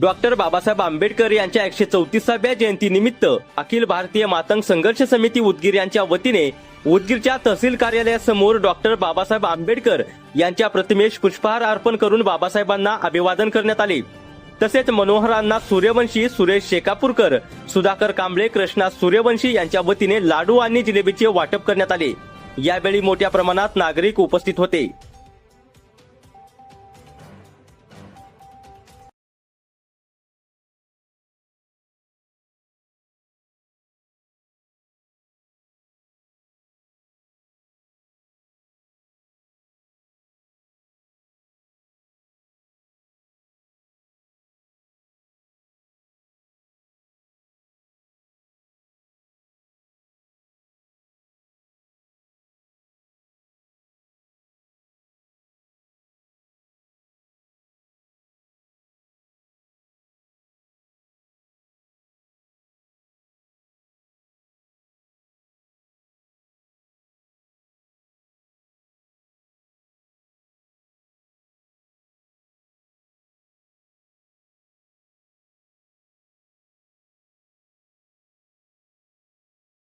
Doctor Babasaheb Ambedkar यांच्या एकशे चौतीसाव्या जयंतीनिमित्त अखिल भारतीय मातंग संघर्ष समिती उदगीर यांच्या वतीने उदगीरच्या तहसील कार्यालयासमोर डॉक्टर बाबासाहेब आंबेडकर यांच्या प्रतिमेस पुष्पहार अर्पण करून बाबासाहेबांना अभिवादन करण्यात आले. तसेच मनोहरांना सूर्यवंशी सुरेश शेकापूरकर सुधाकर कांबळे कृष्णा सूर्यवंशी यांच्या वतीने लाडू आणि जिलेबीचे वाटप करण्यात आले. यावेळी मोठ्या प्रमाणात नागरिक उपस्थित होते.